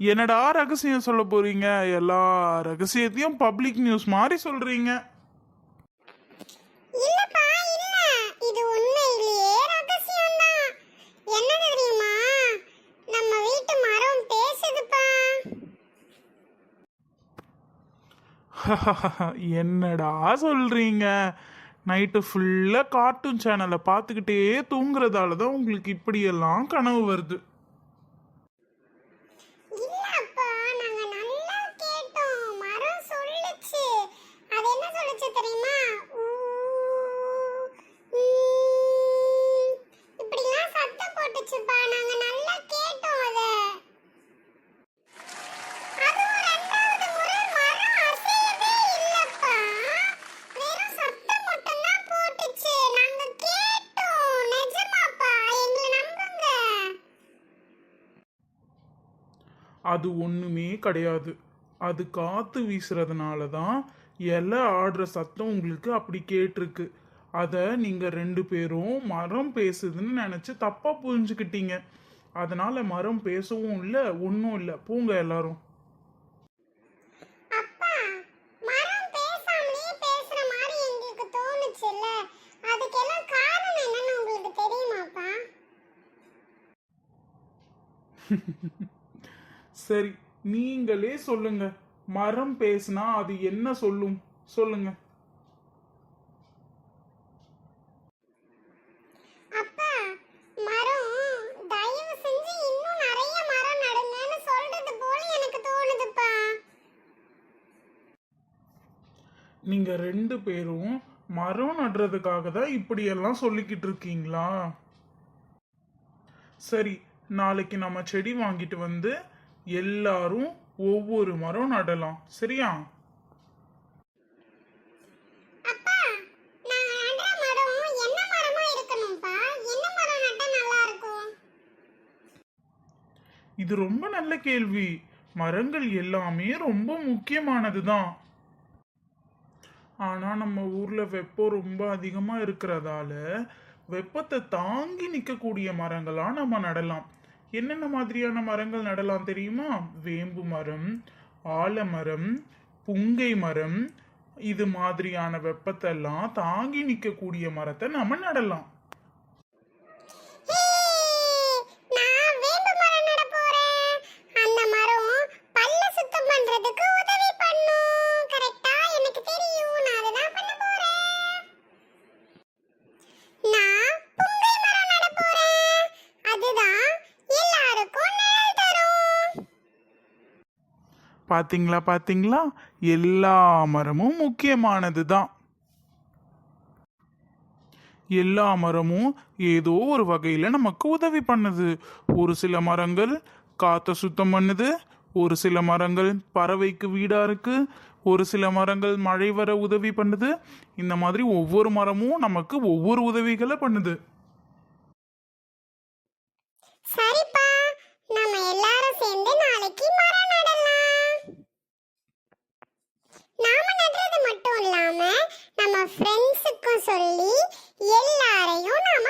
என்னடா ரகசியம் சொல்ல போறீங்க? எல்லா ரகசியத்தையும் பப்ளிக் நியூஸ் மாதிரி சொல்றீங்க. இல்லப்பா இல்ல. இது உண்மையிலேயே ரகசியம் தான் என்ன தெரியுமா? நம்ம வீட்டு மரம் பேசுதுப்பா. என்னடா சொல்றீங்க? நைட்டு ஃபுல்லாக கார்ட்டூன் சேனலை பார்த்துக்கிட்டே தூங்குறதால தான் உங்களுக்கு இப்படியெல்லாம் கனவு வருது இல்லப்பா நாங்க நல்லா கேட்டோம் மரம் சொல்லுச்சு அது என்ன சொல்லுச்சு தெரியுமா? இப்படிலாம் சத்தம் போட்டுச்சுப்பா. நாங்க நல்லா கேட்டோம் அத. அது ஒன்றுமே கிடையாது. அது காற்று வீசுறதுனால தான் இலை ஆடுற சத்தம் உங்களுக்கு அப்படி கேட்டிருக்கு. அதை நீங்கள் ரெண்டு பேரும் மரம் பேசுதுன்னு நினச்சி தப்பாக புரிஞ்சுக்கிட்டீங்க. அதனால மரம் பேசவும் இல்லை ஒன்றும் இல்லை. போங்க எல்லாரும். சரி நீங்களே சொல்லுங்க. மரம் பேசுனா அது என்ன சொல்லும்? சொல்லுங்க. நீங்க ரெண்டு பேரும் மரம் நடுறதுக்காக தான் இப்படியெல்லாம் சொல்லிக்கிட்டு இருக்கீங்களா? சரி நாளைக்கு நம்ம செடி வாங்கிட்டு வந்து எல்லாரும் ஒவ்வொரு மரம் நடலாம். சரியா? இது ரொம்ப நல்ல கேள்வி. மரங்கள் எல்லாமே ரொம்ப முக்கியமானது தான் ஆனா நம்ம ஊர்ல வெப்பம் ரொம்ப அதிகமா இருக்கிறதால வெப்பத்தை தாங்கி நிற்கக்கூடிய மரங்களா நம்ம நடலாம். என்னென்ன மாதிரியான மரங்கள் நடலாம் தெரியுமா? வேம்பு மரம் ஆலமரம் புங்கை மரம் இது மாதிரியான வெப்பத்தெல்லாம் தாங்கி நிற்கக்கூடிய மரத்தை நம்ம நடலாம். பாத்தீங்களா பாத்தீங்களா? எல்லா மரமும் முக்கியமானது தான் எல்லா மரமும் ஏதோ ஒரு வகையில் நமக்கு உதவி பண்ணுது. ஒரு சில மரங்கள் காற்றை சுத்தம் பண்ணுது. ஒரு சில மரங்கள் பறவைக்கு வீடாக இருக்குது ஒரு சில மரங்கள் மழை வர உதவி பண்ணுது. இந்த மாதிரி ஒவ்வொரு மரமும் நமக்கு ஒவ்வொரு உதவிகளை பண்ணுது. ஃப்ரெண்ட்ஸுக்கும் சொல்லி எல்லாரையும் நாம